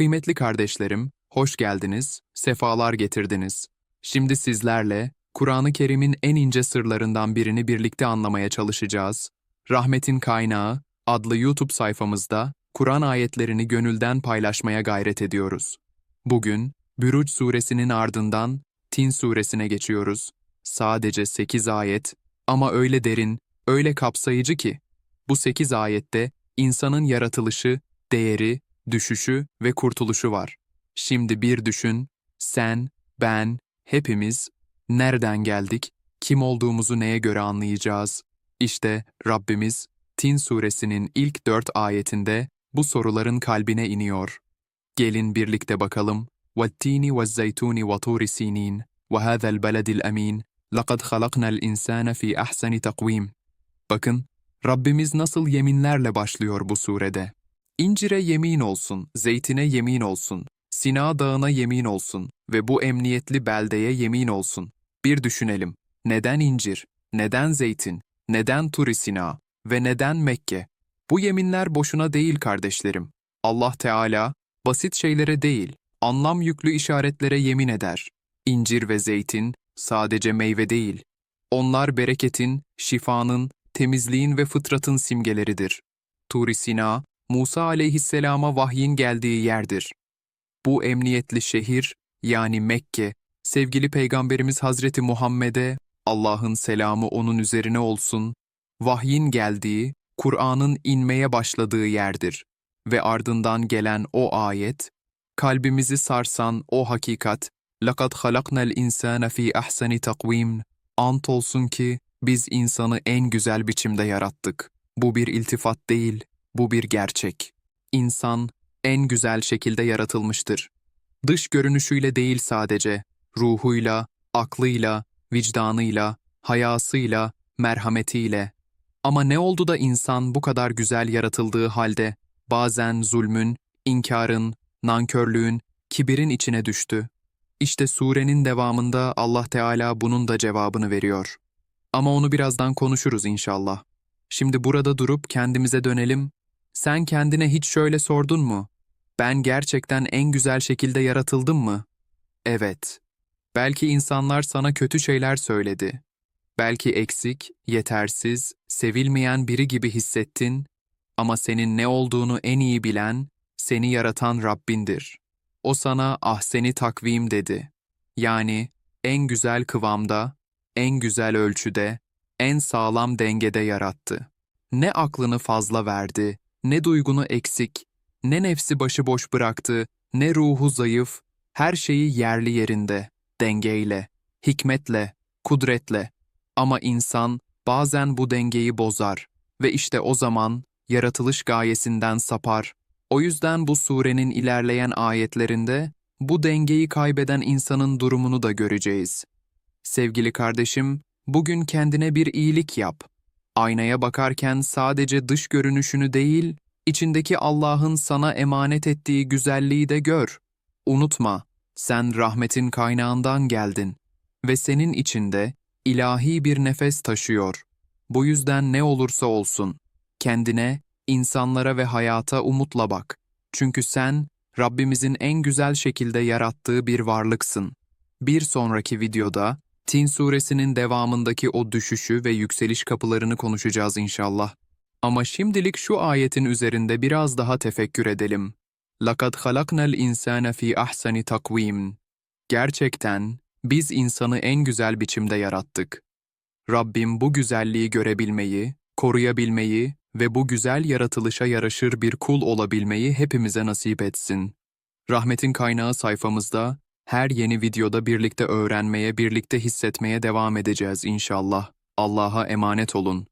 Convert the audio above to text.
Kıymetli kardeşlerim, hoş geldiniz, sefalar getirdiniz. Şimdi sizlerle Kur'an-ı Kerim'in en ince sırlarından birini birlikte anlamaya çalışacağız. Rahmetin Kaynağı adlı YouTube sayfamızda Kur'an ayetlerini gönülden paylaşmaya gayret ediyoruz. Bugün Büruc suresinin ardından Tin suresine geçiyoruz. Sadece 8 ayet ama öyle derin, öyle kapsayıcı ki bu 8 ayette insanın yaratılışı, değeri, düşüşü ve kurtuluşu var. Şimdi bir düşün, sen, ben, hepimiz nereden geldik, kim olduğumuzu neye göre anlayacağız? İşte Rabbimiz Tin suresinin ilk dört ayetinde bu soruların kalbine iniyor. Gelin birlikte bakalım. وَالتِّينِ وَالزَّيْتُونِ وَطُورِ سِينِينَ وَهَذَا الْبَلَدِ الْأَمِينَ لَقَدْ خَلَقْنَا الْإِنسَانَ فِي أَحْسَنِ تَقْوِيمٍ Bakın, Rabbimiz nasıl yeminlerle başlıyor bu surede. İncire yemin olsun, zeytine yemin olsun, Sina dağına yemin olsun ve bu emniyetli beldeye yemin olsun. Bir düşünelim. Neden incir? Neden zeytin? Neden Turi Sina? Ve neden Mekke? Bu yeminler boşuna değil kardeşlerim. Allah Teala basit şeylere değil, anlam yüklü işaretlere yemin eder. İncir ve zeytin sadece meyve değil. Onlar bereketin, şifanın, temizliğin ve fıtratın simgeleridir. Turi Sina, Musa aleyhisselama vahyin geldiği yerdir. Bu emniyetli şehir, yani Mekke, sevgili Peygamberimiz Hazreti Muhammed'e, Allah'ın selamı onun üzerine olsun, vahyin geldiği, Kur'an'ın inmeye başladığı yerdir. Ve ardından gelen o ayet, kalbimizi sarsan o hakikat, لَقَدْ خَلَقْنَا الْاِنْسَانَ ف۪ي اَحْسَنِ تَقْوِيمٍ Ant olsun ki biz insanı en güzel biçimde yarattık. Bu bir iltifat değil, bu bir gerçek. İnsan en güzel şekilde yaratılmıştır. Dış görünüşüyle değil sadece, ruhuyla, aklıyla, vicdanıyla, hayasıyla, merhametiyle. Ama ne oldu da insan bu kadar güzel yaratıldığı halde bazen zulmün, inkarın, nankörlüğün, kibirin içine düştü? İşte surenin devamında Allah Teala bunun da cevabını veriyor. Ama onu birazdan konuşuruz inşallah. Şimdi burada durup kendimize dönelim. Sen kendine hiç şöyle sordun mu? Ben gerçekten en güzel şekilde yaratıldım mı? Evet. Belki insanlar sana kötü şeyler söyledi. Belki eksik, yetersiz, sevilmeyen biri gibi hissettin ama senin ne olduğunu en iyi bilen, seni yaratan Rabbindir. O sana ahseni takvim dedi. Yani en güzel kıvamda, en güzel ölçüde, en sağlam dengede yarattı. Ne aklını fazla verdi, ne duygunu eksik, ne nefsi başıboş bıraktı, ne ruhu zayıf, her şeyi yerli yerinde, dengeyle, hikmetle, kudretle. Ama insan bazen bu dengeyi bozar ve işte o zaman yaratılış gayesinden sapar. O yüzden bu surenin ilerleyen ayetlerinde bu dengeyi kaybeden insanın durumunu da göreceğiz. Sevgili kardeşim, bugün kendine bir iyilik yap. Aynaya bakarken sadece dış görünüşünü değil, içindeki Allah'ın sana emanet ettiği güzelliği de gör. Unutma, sen rahmetin kaynağından geldin ve senin içinde ilahi bir nefes taşıyor. Bu yüzden ne olursa olsun, kendine, insanlara ve hayata umutla bak. Çünkü sen, Rabbimizin en güzel şekilde yarattığı bir varlıksın. Bir sonraki videoda, Tin suresinin devamındaki o düşüşü ve yükseliş kapılarını konuşacağız inşallah. Ama şimdilik şu ayetin üzerinde biraz daha tefekkür edelim. لَقَدْ خَلَقْنَا الْاِنْسَانَ ف۪ي اَحْسَنِ تَقْو۪يمٍ Gerçekten biz insanı en güzel biçimde yarattık. Rabbim bu güzelliği görebilmeyi, koruyabilmeyi ve bu güzel yaratılışa yaraşır bir kul olabilmeyi hepimize nasip etsin. Rahmetin kaynağı sayfamızda her yeni videoda birlikte öğrenmeye, birlikte hissetmeye devam edeceğiz inşallah. Allah'a emanet olun.